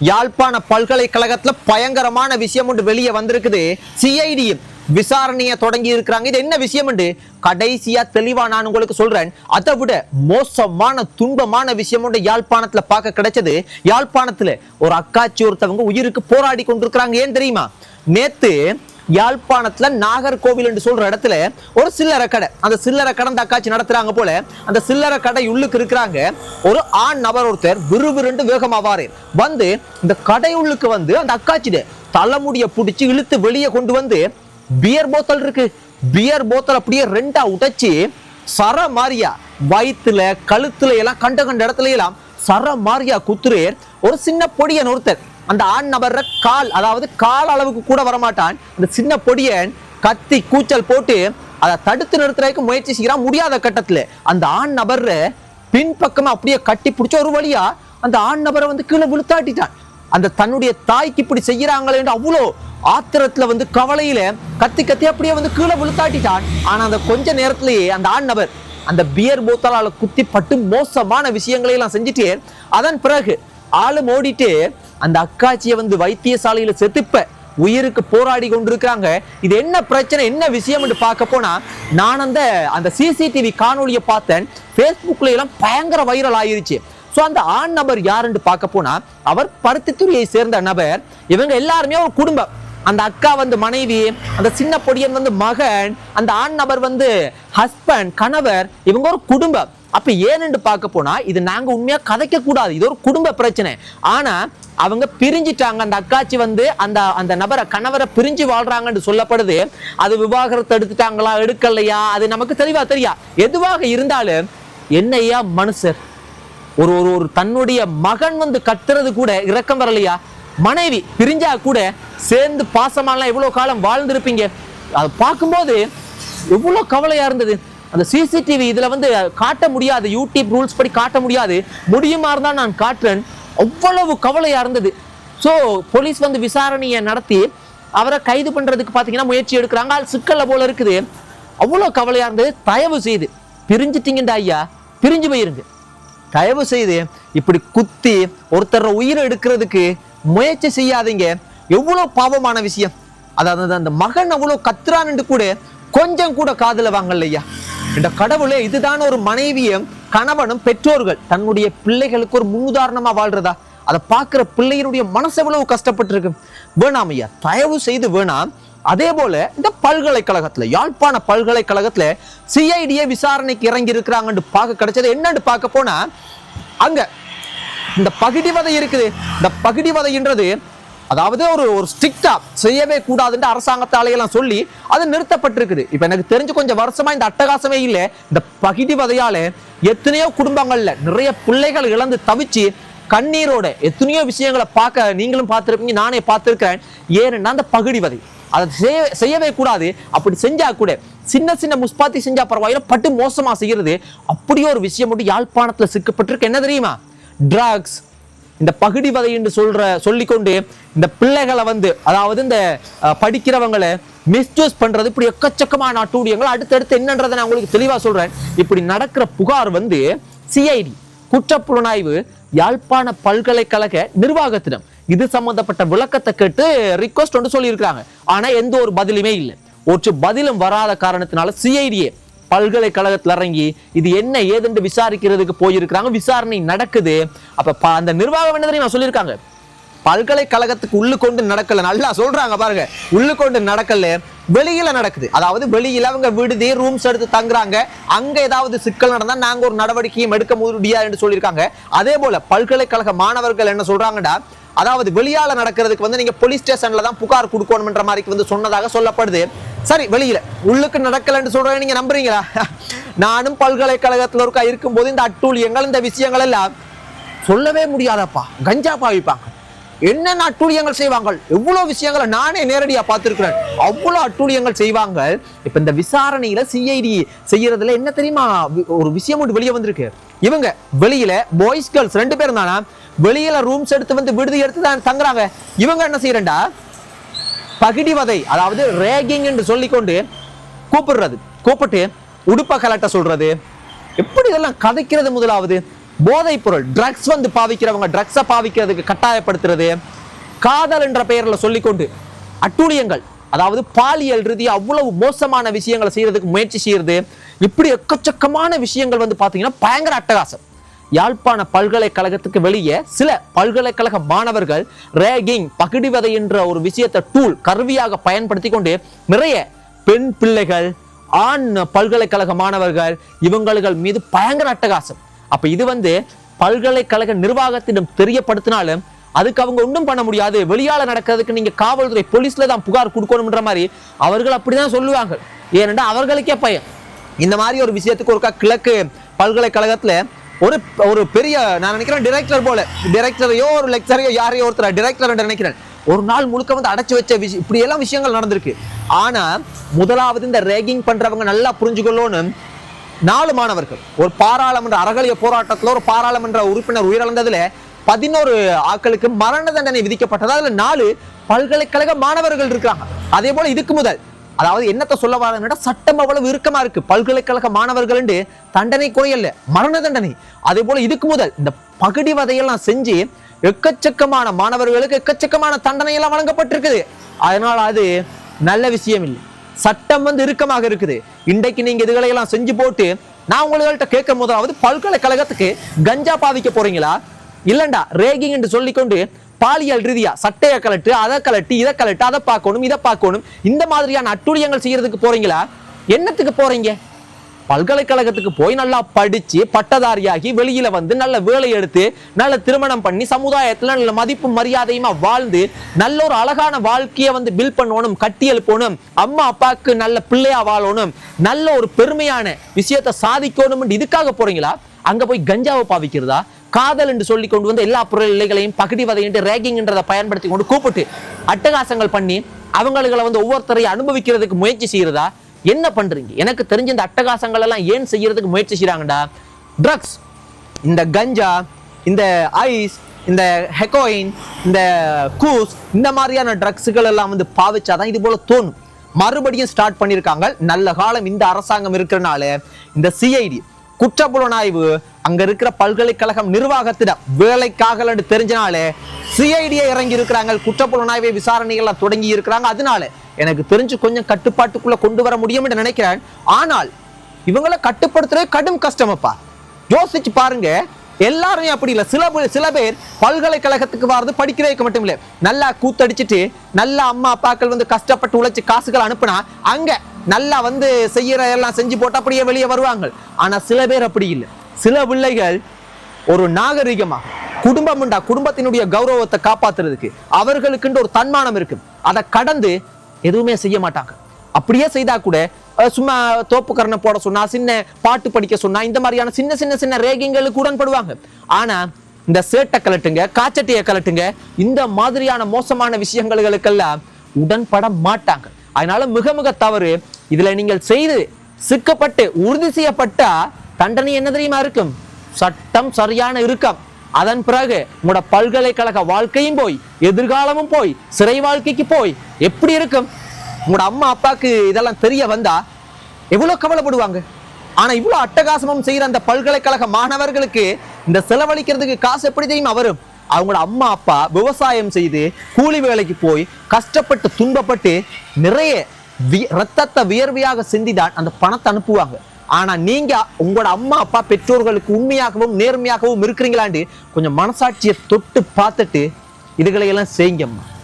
யாழ்ப்பாண பல்கலைக்கழகத்துல பயங்கரமான விஷயம் ஒன்று வெளியே வந்திருக்குது. சிஐடி விசாரணையை தொடங்கி இருக்கிறாங்க. இது என்ன விஷயம் கடைசியா தெளிவா நான் உங்களுக்கு சொல்றேன். அதை விட மோசமான துன்பமான விஷயம் ஒன்று யாழ்ப்பாணத்துல பார்க்க கிடைச்சது. யாழ்ப்பாணத்துல ஒரு அக்காச்சி ஒருத்தவங்க உயிருக்கு போராடி கொண்டிருக்கிறாங்க. ஏன் தெரியுமா? நேத்து யாழ்ப்பாணத்தில் நாகர்கோவில் என்று சொல்கிற இடத்துல ஒரு சில்லறை கடை. அந்த சில்லறை கடை அந்த நடத்துகிறாங்க போல அந்த சில்லறை கடை உள்ளுக்கு இருக்கிறாங்க. ஒரு ஆண் நபர் ஒருத்தர் விறுவிறுண்டு வேகமாவாரு வந்து இந்த கடை உள்ளுக்கு வந்து அந்த அக்காச்சிட்டு தலைமுடியை பிடிச்சி இழுத்து வெளியே கொண்டு வந்து பியர் போத்தல் இருக்கு. பியர் போத்தல் அப்படியே ரெண்டா உடைச்சி சர மாதிரியா வயிற்றுல கழுத்துல எல்லாம் கண்ட கண்ட இடத்துல எல்லாம் சர மாதிரியா குத்துரு ஒரு சின்ன பொடியன் ஒருத்தர் அந்த ஆண் நபர் கால் அதாவது கால் அளவுக்கு கூட வரமாட்டான். அந்த சின்ன பொடியன் கத்தி கூச்சல் போட்டு அதை தடுத்து நிறுத்துறதுக்கு முயற்சி செய்யறான் முடியாத கட்டத்தில். அந்த ஆண் நபர் பின்பக்கமாக அப்படியே கட்டி பிடிச்ச ஒரு வழியா அந்த ஆண் நபரை வந்து கீழே விழுத்தாட்டிட்டான். அந்த தன்னுடைய தாய்க்கு இப்படி செய்யறாங்களேன்னு அவ்வளோ ஆத்திரத்துல வந்து கவலையில கத்தி கத்தி அப்படியே வந்து கீழே விழுத்தாட்டிட்டான். ஆனா அந்த கொஞ்ச நேரத்திலேயே அந்த ஆண் நபர் அந்த பியர் போத்தலால குத்தி பட்டு மோசமான விஷயங்களை எல்லாம் செஞ்சுட்டு அதன் பிறகு ஆளு ஓடிட்டு அந்த அக்காச்சியை வந்து வைத்தியசாலையில செத்துப்ப. உயிருக்கு போராடி கொண்டிருக்கிறாங்க. இது என்ன பிரச்சனை என்ன விஷயம் பார்க்க போனா நான் அந்த அந்த சிசிடிவி காணொலியை பார்த்தேன். ஃபேஸ்புக்ல எல்லாம் பயங்கர வைரல் ஆயிருச்சு. ஸோ அந்த ஆண் நபர் யாருன்னு பார்க்க போனா அவர் பருத்தித்துறையை சேர்ந்த நபர். இவங்க எல்லாருமே ஒரு குடும்பம். அந்த அக்கா வந்து மனைவி அந்த சின்ன பொடியன் வந்து மகன் அந்த ஆண் நபர் வந்து ஹஸ்பண்ட் கணவர் இவங்க ஒரு குடும்பம். அப்ப ஏன்னு பார்க்க போனா இது நாங்க உண்மையா கதைக்க கூடாது இது ஒரு குடும்ப பிரச்சனை. ஆனா அவங்க பிரிஞ்சிட்டாங்க. அந்த அக்காச்சி வந்து அந்த அந்த நபரை கணவரை பிரிஞ்சு வாழ்றாங்கன்னு சொல்லப்படுது. அது விவாகரத்து எடுத்துட்டாங்களா எடுக்கலையா? அது நமக்கு தெளிவா தெரியா. எதுவாக இருந்தாலும் என்னையா மனுஷர்? ஒரு ஒரு ஒரு தன்னுடைய மகன் வந்து கத்துறது கூட இரக்கம் வரலையா? மனைவி பிரிஞ்சா கூட சேர்ந்து பாசமாலாம் எவ்வளவு காலம் வாழ்ந்திருப்பீங்க? அதை பார்க்கும்போது எவ்வளவு கவலையா இருந்தது. அந்த சிசிடிவி இதுல வந்து காட்ட முடியாது யூடியூப் ரூல்ஸ் படி காட்ட முடியாது. முடியுமா இருந்தால் நான் காட்டுறேன். அவ்வளவு கவலையா இருந்தது. ஸோ போலீஸ் வந்து விசாரணையை நடத்தி அவரை கைது பண்றதுக்கு பாத்தீங்கன்னா முயற்சி எடுக்கிறாங்க. அது சிக்கலை போல இருக்குது. அவ்வளவு கவலையா இருந்தது. தயவு செய்து பிரிஞ்சிட்டிங்கண்டா ஐயா. பிரிஞ்சு போயிருங்க. தயவு செய்து இப்படி குத்தி ஒருத்தர் உயிரை எடுக்கிறதுக்கு முயற்சி செய்யாதீங்க. எவ்வளவு பாவமான விஷயம். அதாவது அந்த மகன் அவ்வளவு கத்துறான்னு கூட கொஞ்சம் கூட காதில் வாங்கலையா? இந்த கடவுளே இதுதான் ஒரு மனைவியும் கணவனும் பெற்றோர்கள். தன்னுடைய பிள்ளைகளுக்கு ஒரு முன்னுதாரணமா வாழ்றதா? அதை பார்க்குற பிள்ளையினுடைய மனசு எவ்வளவு கஷ்டப்பட்டிருக்கு? வேணாம் ஐயா தயவு செய்து வேணாம். அதே போல இந்த பல்கலைக்கழகத்துல யாழ்ப்பாண பல்கலைக்கழகத்துல சிஐடியை விசாரணைக்கு இறங்கி இருக்கிறாங்கன்னு பார்க்க கிடைச்சது என்னன்னு பார்க்க போனா அங்க இந்த பகுடிவதை இருக்குது. இந்த பகுடிவதைன்றது அதாவது ஒரு ஒரு ஸ்ட்ரிக்டா செய்யவே கூடாதுன்னு அரசாங்கத்தாலையெல்லாம் சொல்லி அது நிறுத்தப்பட்டிருக்குது. இப்ப எனக்கு தெரிஞ்சு கொஞ்சம் வருஷமா இந்த அட்டகாசமே இல்லை. இந்த பகுடிவதையால எத்தனையோ குடும்பங்கள்ல நிறைய பிள்ளைகள் இழந்து தவிச்சு கண்ணீரோட எத்தனையோ விஷயங்களை பார்க்க நீங்களும் பார்த்துருப்பீங்க நானே பார்த்திருக்கிறேன். ஏன்னா அந்த பகுடிவதை அதை செய்ய செய்யவே கூடாது. அப்படி செஞ்சா கூட சின்ன சின்ன முஸ்பாத்தி செஞ்சா பரவாயில்ல பட்டு மோசமா செய்யறது. அப்படியே ஒரு விஷயம் மட்டும் யாழ்ப்பாணத்துல சிக்கப்பட்டிருக்கு. என்ன தெரியுமா? ட்ரக்ஸ் இந்த பகுடி வதை என்று சொல்ற சொல்லிக்கொண்டு இந்த பிள்ளைகளை வந்து அதாவது இந்த படிக்கிறவங்களை மிஸ்யூஸ் பண்றது இப்படி எக்கச்சக்கமான அட்டூழியங்கள் அடுத்தடுத்து என்னன்றதை நான் உங்களுக்கு தெளிவா சொல்றேன். இப்படி நடக்கிற புகார் வந்து சிஐடி குற்றப்புலனாய்வு யாழ்ப்பாண பல்கலைக்கழக நிர்வாகத்திடம். இது சம்பந்தப்பட்ட விளக்கத்தை கேட்டு ரிக்வஸ்ட் ஒன்று சொல்லியிருக்கிறாங்க. ஆனா எந்த ஒரு பதிலுமே இல்லை. ஒரு பதிலும் வராத காரணத்தினால சிஐடியே பல்கலைக்கழகத்தில் இறங்கி இது என்ன ஏதுன்னு விசாரிக்கிறதுக்கு போயிருக்கிறாங்க. விசாரணை நடக்குது. அப்ப அந்த நிர்வாகம் என்ன தெரியுமா சொல்லியிருக்காங்க? பல்கலைக்கழகத்துக்கு உள்ளு கொண்டு நடக்கல. நல்லா சொல்றாங்க பாருங்க. உள்ளு கொண்டு நடக்கல. வெளியில நடக்குது. அதாவது வெளியில அவங்க விடுதி ரூம்ஸ் எடுத்து தங்குறாங்க. அங்க ஏதாவது சிக்கல் நடந்தா நாங்க ஒரு நடவடிக்கையும் எடுக்க முடியாது என்று சொல்லியிருக்காங்க. அதே போல பல்கலைக்கழக மாணவர்கள் என்ன சொல்றாங்கடா? அதாவது வெளியால நடக்கிறதுக்கு வந்து நீங்க போலீஸ் ஸ்டேஷன்ல தான் புகார் கொடுக்கணும்ன்ற மாதிரி வந்து சொன்னதாக சொல்லப்படுது. சரி வெளியில. உள்ளுக்கு நடக்கலன்னு சொல்றேன் நீங்க நம்புறீங்களா? நானும் பல்கலைக்கழகத்துல இருக்கா இருக்கும்போது இந்த அட்டூழியங்கள் இந்த விஷயங்கள் எல்லாம் சொல்லவே முடியாதப்பா. கஞ்சா பாவிப்பாங்க. என்னென்ன அட்டூழியங்கள் செய்வாங்க? எவ்வளோ விஷயங்களை நானே நேரடியா பார்த்திருக்கிறேன். அவ்வளவு அட்டூழியங்கள் செய்வாங்க. இப்ப இந்த விசாரணையில சிஐடி செய்யறதுல என்ன தெரியுமா? ஒரு விஷயம் ஒன்று வெளியே வந்திருக்கு. இவங்க வெளியில பாய்ஸ் கேர்ள்ஸ் ரெண்டு பேரும் தானா? வெளியில ரூம்ஸ் எடுத்து வந்து விடுதி எடுத்து தான் தங்குறாங்க. இவங்க என்ன செய்யறேன்டா? பகிடிவதை அதாவது ரேகிங் என்று சொல்லிக்கொண்டு கூப்பிடுறது. கூப்பிட்டு உடுப்ப கலட்ட சொல்றது. எப்படி இதெல்லாம் கதைக்கிறது முதலாவது? போதைப் பொருள் ட்ரக்ஸ் வந்து பாவிக்கிறவங்க ட்ரக்ஸை பாவிக்கிறதுக்கு கட்டாயப்படுத்துறது. காதல் என்ற பெயரில் சொல்லிக்கொண்டு அட்டூழியங்கள் அதாவது பாலியல் ரீதி அவ்வளவு மோசமான விஷயங்களை செய்யறதுக்கு முயற்சி செய்யறது. இப்படி எக்கச்சக்கமான விஷயங்கள் வந்து பார்த்தீங்கன்னா பயங்கர அட்டகாசம். யாழ்ப்பாண பல்கலைக்கழகத்துக்கு வெளியே சில பல்கலைக்கழக மாணவர்கள் ரேகிங் பகிடிவதை என்ற ஒரு விஷயத்தை டூல் கருவியாக பயன்படுத்தி கொண்டு நிறைய பெண் பிள்ளைகள் ஆண் பல்கலைக்கழக மாணவர்கள் இவங்களுக்கு மீது பயங்கர அட்டகாசம். அப்ப இது வந்து பல்கலைக்கழக நிர்வாகத்திடம் தெரியப்படுத்தினாலும் அதுக்கு அவங்க ஒன்றும் பண்ண முடியாது. வெளியால நடக்கிறதுக்கு நீங்க காவல்துறை போலீஸ்ல தான் புகார் கொடுக்கணும்ன்ற மாதிரி அவர்கள் அப்படிதான் சொல்லுவாங்க. ஏனென்றால் அவர்களுக்கே பயம். இந்த மாதிரி ஒரு விஷயத்துக்கு ஒருக்கா கிழக்கு பல்கலைக்கழகத்துல ஒரு ஒரு பெரிய நான் நினைக்கிறேன் டிரெக்டர் போல. டிரெக்டரையோ ஒரு லெக்சரையோ யாரையோ ஒருத்தர் டிரெக்டர் நினைக்கிறேன். ஒரு நாள் முழுக்க வந்து அடைச்சி வச்ச விஷயம் இப்படி எல்லாம் விஷயங்கள் நடந்திருக்கு. ஆனா முதலாவது இந்த ரேகிங் பண்றவங்க நல்லா புரிஞ்சுக்கொள்ளோன்னு நாலு மாணவர்கள். ஒரு பாராளுமன்ற அறகலிய போராட்டத்தில் ஒரு பாராளுமன்ற உறுப்பினர் உயிரிழந்ததுல பதினோரு ஆட்களுக்கு மரண தண்டனை விதிக்கப்பட்டது? அதுல நாலு பல்கலைக்கழக மாணவர்கள் இருக்காங்க அதே போல இதுக்கு முதல். அதாவது என்னத்த சொல்ல வரேன்னா சட்டம் அவ்வளவு இறுக்கமா இருக்கு. பல்கலைக்கழக மாணவர்கள் தண்டனை குறையல்ல மரண தண்டனை. அதே போல இதுக்கு முதல் இந்த பகுடி வதையெல்லாம் செஞ்சு எக்கச்சக்கமான மாணவர்களுக்கு எக்கச்சக்கமான தண்டனை எல்லாம் வழங்கப்பட்டிருக்குது. அதனால அது நல்ல விஷயம் இல்லை. சட்டம் வந்து இறுக்கமாக இருக்குது. இன்றைக்கு நீங்க இதுகளை எல்லாம் செஞ்சு போட்டு நான் உங்கள்கிட்ட கேட்க முதலாவது பல்கலைக்கழகத்துக்கு கஞ்சா பாவிக்க போறீங்களா? இல்லண்டா ரேகிங் என்று சொல்லிக்கொண்டு பாலியல் ரீதியா சட்டையை கலட்டு அதை கலட்டு இதை கலட்டு அதை பார்க்கணும் இதை பார்க்கணும் இந்த மாதிரியான அட்டுழியங்கள் செய்யறதுக்கு போறீங்களா? என்னத்துக்கு போறீங்க? பல்கலைக்கழகத்துக்கு போய் நல்லா படிச்சு பட்டதாரியாகி வெளியில வந்து நல்ல வேலை எடுத்து நல்ல திருமணம் பண்ணி சமுதாயத்துல நல்ல மதிப்பு மரியாதையுமா வாழ்ந்து நல்ல ஒரு அழகான வாழ்க்கையை வந்து பில் பண்ணணும் கட்டி எழுப்பணும் அம்மா அப்பாவுக்கு நல்ல பிள்ளையா வாழணும் நல்ல ஒரு பெருமையான விஷயத்தை சாதிக்கணும் இதுக்காக போறீங்களா? அங்க போய் கஞ்சாவை பாவிக்கிறதா? காதல் என்று சொல்லி கொண்டு வந்து எல்லா பொருளைகளையும் பகுடிவதை என்று ரேகிங்ன்றதை பயன்படுத்தி கொண்டு கூப்பிட்டு அட்டகாசங்கள் பண்ணி அவங்களை வந்து ஒவ்வொருத்தரையும் அனுபவிக்கிறதுக்கு முயற்சி செய்யறதா? என்ன பண்றீங்க? எனக்கு தெரிஞ்ச இந்த அட்டகாசங்கள் எல்லாம் ஏன் செய்யறதுக்கு முயற்சி செய்கிறாங்கடா ட்ரக்ஸ் இந்த கஞ்சா இந்த ஐஸ் இந்த ஹெக்கோயின் இந்த கூஸ் இந்த மாதிரியான ட்ரக்ஸுகள் எல்லாம் வந்து பாவிச்சாதான் இது போல தோணும். மறுபடியும் ஸ்டார்ட் பண்ணியிருக்காங்க. நல்ல காலம் இந்த அரசாங்கம் இருக்கிறனால இந்த சிஐடி குற்றப்புலனாய்வு அங்க இருக்கிற பல்கலைக்கழகம் நிர்வாகத்திடம் வேலைக்காக தெரிஞ்சனாலே சிஐடியை இறங்கி இருக்கிறாங்க குற்றப்புலனாய்வை விசாரணைகள் தொடங்கி இருக்கிறாங்க அதனால எனக்கு தெரிஞ்சு கொஞ்சம் கட்டுப்பாட்டுக்குள்ள கொண்டு வர முடியும் என்று நினைக்கிறேன். ஆனால் இவங்களை கட்டுப்படுத்துறது கடும் கஷ்டமப்பா. யோசிச்சு பாருங்க எல்லாருமே அப்படி இல்லை. சில பேர் சில பேர் பல்கலைக்கழகத்துக்கு வர்றது படிக்கிறதுக்கு மட்டும் இல்லை. நல்லா கூத்தடிச்சிட்டு நல்லா அம்மா அப்பாக்கள் வந்து கஷ்டப்பட்டு உழைச்சி காசுகள் அனுப்புனா அங்க நல்லா வந்து செய்யற எல்லாம் செஞ்சு போட்டு அப்படியே வெளியே வருவாங்க. ஆனா சில பேர் அப்படி இல்லை. சில பிள்ளைகள் ஒரு நாகரிகமா குடும்பம் உண்டா குடும்பத்தினுடைய கௌரவத்தை காப்பாத்துறதுக்கு அவர்களுக்குன்ற ஒரு தன்மானம் இருக்கு அதை கடந்து எதுவுமே செய்ய மாட்டாங்க. அப்படியே செய்தா கூட சும்மா தோப்புக்கரணை போட சொன்னா சின்ன பாட்டு படிக்க சொன்னா இந்த மாதிரியான சின்ன சின்ன சின்ன ரேகிங்களுக்கு உடன்படுவாங்க. ஆனா இந்த சேட்டை கலட்டுங்க காச்சட்டியை கலட்டுங்க இந்த மாதிரியான மோசமான விஷயங்களுக்கெல்லாம் உடன்பட மாட்டாங்க. அதனால மிக மிக தவறு இதுல நீங்கள் செய்து சிக்கப்பட்டு உறுதி செய்யப்பட்டா தண்டனை என்ன தெரியுமா இருக்கும்? சட்டம் சரியான இருக்கம் அதன் பிறகு உங்களோட பல்கலைக்கழக வாழ்க்கையும் போய் எதிர்காலமும் போய் சிறை வாழ்க்கைக்கு போய் எப்படி இருக்கும்? உங்களோட அம்மா அப்பாவுக்கு இதெல்லாம் தெரிய வந்தா எவ்வளவு கவலைப்படுவாங்க? ஆனா இவ்வளவு அட்டகாசமும் செய்யற அந்த பல்கலைக்கழக மாணவர்களுக்கு இந்த செலவழிக்கிறதுக்கு காசு எப்படி தெரியுமா வரும்? அவங்களோட அம்மா அப்பா விவசாயம் செய்து கூலி வேலைக்கு போய் கஷ்டப்பட்டு துன்பப்பட்டு நிறைய ரத்தத்தை வியர்வையாக சிந்திதான் அந்த பணத்தை அனுப்புவாங்க. ஆனா நீங்க உங்களோட அம்மா அப்பா பெற்றோர்களுக்கு உண்மையாகவும் நேர்மையாகவும் இருக்கிறீங்களாண்டு கொஞ்சம் மனசாட்சியை தொட்டு பார்த்துட்டு இதுகளை எல்லாம் செய்யுங்கம்மா.